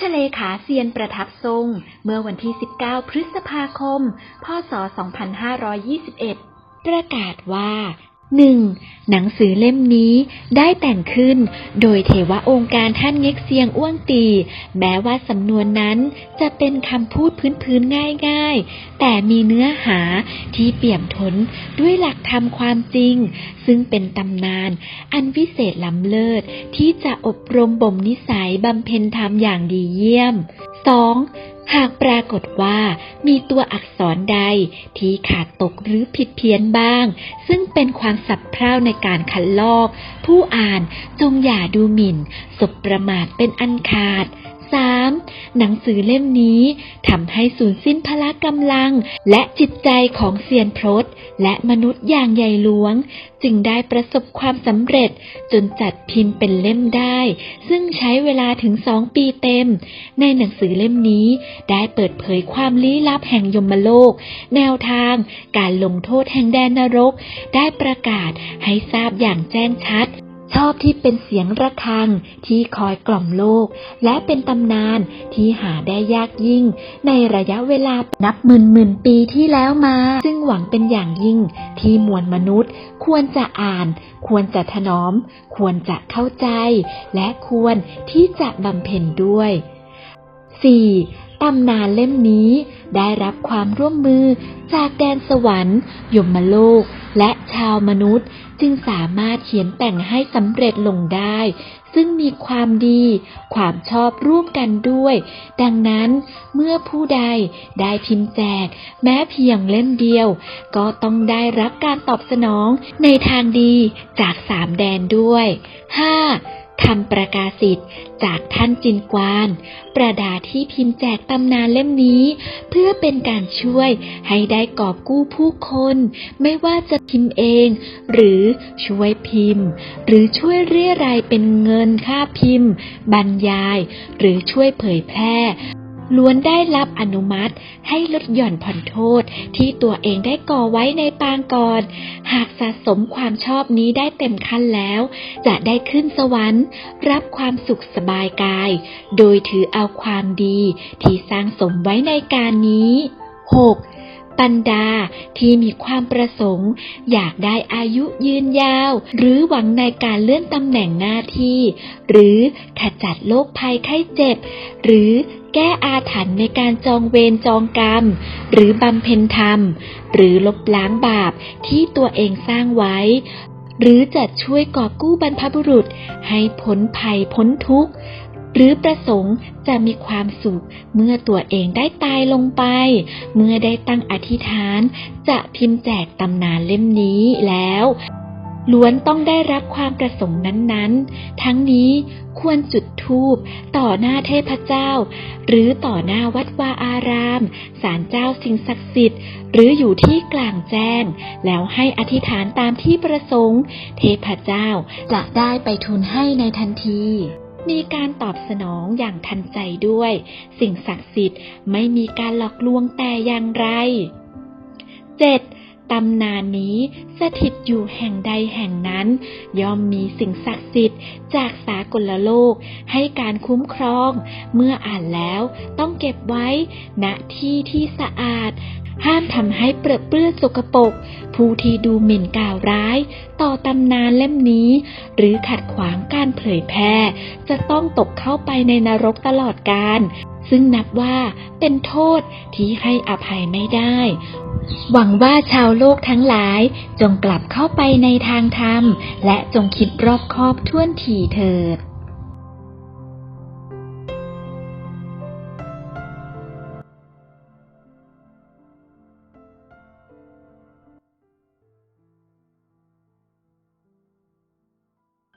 ชเลขาเซียนประทับทรง เมื่อวันที่ 19 พฤษภาคม พศ 2521 ประกาศว่า 1. หนังสือเล่มนี้ได้แต่งขึ้นโดยเทวะองค์การท่านเง็กเซียงอ้วงตี แม้ว่าสำนวนนั้นจะเป็นคำพูดพื้นๆง่ายๆ แต่มีเนื้อหาที่เปี่ยมท้นด้วยหลักธรรมความจริง ซึ่งเป็นตำนาน อันวิเศษล้ำเลิศที่จะอบรมบ่มนิสัยบำเพ็ญธรรมอย่างดีเยี่ยม 2. หากปรากฏว่ามีตัวอักษรใดที่ขาดตกหรือผิดเพี้ยนบ้าง ซึ่งเป็นความสับเพร่าในการคัดลอก ผู้อ่านจงอย่าดูหมิ่นสบประมาทเป็นอันขาด 3. หนังสือเล่มนี้ทำให้สูญสิ้นพละกำลัง และจิตใจของเซียนพรตและมนุษย์อย่างใหญ่หลวง จึงได้ประสบความสำเร็จจนจัดพิมพ์เป็นเล่มได้ ซึ่งใช้เวลาถึงสองปีเต็ม ในหนังสือเล่มนี้ได้เปิดเผยความลี้ลับแห่งยมโลก แนวทางการลงโทษแห่งแดนนรก ได้ประกาศให้ทราบอย่างแจ้งชัด ชอบที่เป็นเสียงระฆังที่คอยกล่อมโลก และเป็นตำนานที่หาได้ยากยิ่ง ในระยะเวลานับหมื่นหมื่นปีที่แล้วมา ซึ่งหวังเป็นอย่างยิ่ง ที่มวลมนุษย์ ควรจะอ่าน ควรจะถนอม ควรจะเข้าใจ และควรที่จะบำเพ็ญด้วย 4. ตำนานเล่มนี้ได้รับความร่วมมือจากแดนสวรรค์ยมโลก และชาวมนุษย์ จึงสามารถเขียนแต่งให้สำเร็จลงได้ ซึ่งมีความดี ความชอบร่วมกันด้วย ดังนั้นเมื่อผู้ใดได้พิมพ์แจก แม้เพียงเล่มเดียว ก็ต้องได้รับการตอบสนองในทางดีจากสามแดนด้วย 5. คำประกาศสิทธิ์จากท่านจินกวาน ประดาที่พิมพ์แจกตำนานเล่มนี้ เพื่อเป็นการช่วยให้ได้กอบกู้ผู้คน ไม่ว่าจะพิมพ์เอง หรือช่วยพิมพ์ หรือช่วยเรียรายเป็นเงินค่าพิมพ์ บรรยาย หรือช่วยเผยแพร่ ล้วนได้รับอนุมัติ ให้ลดหย่อนผ่อนโทษที่ตัวเองได้ก่อไว้ในปางก่อน หากสะสมความชอบนี้ได้เต็มขั้นแล้ว จะได้ขึ้นสวรรค์ รับความสุขสบายกาย โดยถือเอาความดีที่สร้างสมไว้ในการนี้ 6. ปันดาที่มีความประสงค์ อยากได้อายุยืนยาว หรือหวังในการเลื่อนตำแหน่งหน้าที่ หรือขจัดโรคภัยไข้เจ็บ หรือ แก้อาถรรพ์ในการจองเวรจองกรรม หรือบำเพ็ญธรรม หรือลบล้างบาปที่ตัวเองสร้างไว้ หรือจะช่วยกอบกู้บรรพบุรุษ ให้พ้นภัยพ้นทุกข์ หรือประสงค์จะมีความสุข เมื่อตัวเองได้ตายลงไป เมื่อได้ตั้งอธิษฐาน จะพิมพ์แจกตำนานเล่มนี้แล้ว ล้วนต้องได้รับความประสงค์นั้นๆ ทั้งนี้ควรจุดธูปต่อหน้าเทพเจ้า หรือต่อหน้าวัดวาอารามศาลเจ้าสิ่งศักดิ์สิทธิ์ หรืออยู่ที่กลางแจ้ง แล้วให้อธิษฐานตามที่ประสงค์ เทพเจ้าจะได้ไปทูลให้ในทันทีมีการตอบสนองอย่างทันใจด้วย สิ่งศักดิ์สิทธิ์ไม่มีการหลอกลวงแต่อย่างไร 7. ตำนานนี้สถิตอยู่แห่งใดแห่งนั้น ย่อมมีสิ่งศักดิ์สิทธิ์จากสากลโลก ให้การคุ้มครอง เมื่ออ่านแล้วต้องเก็บไว้ณที่ที่สะอาด ห้ามทำให้เปรอะเปื้อนสกปรกผู้ที่ดูหมิ่นกล่าวร้าย ต่อตำนานเล่มนี้ หรือขัดขวางการเผยแพร่ จะต้องตกเข้าไปในนรกตลอดกาลซึ่งนับว่าเป็นโทษที่ให้อภัยไม่ได้ หวังว่าชาวโลกทั้งหลายจงกลับเข้าไปในทางธรรม และจงคิดรอบคอบท่วนทีเถิด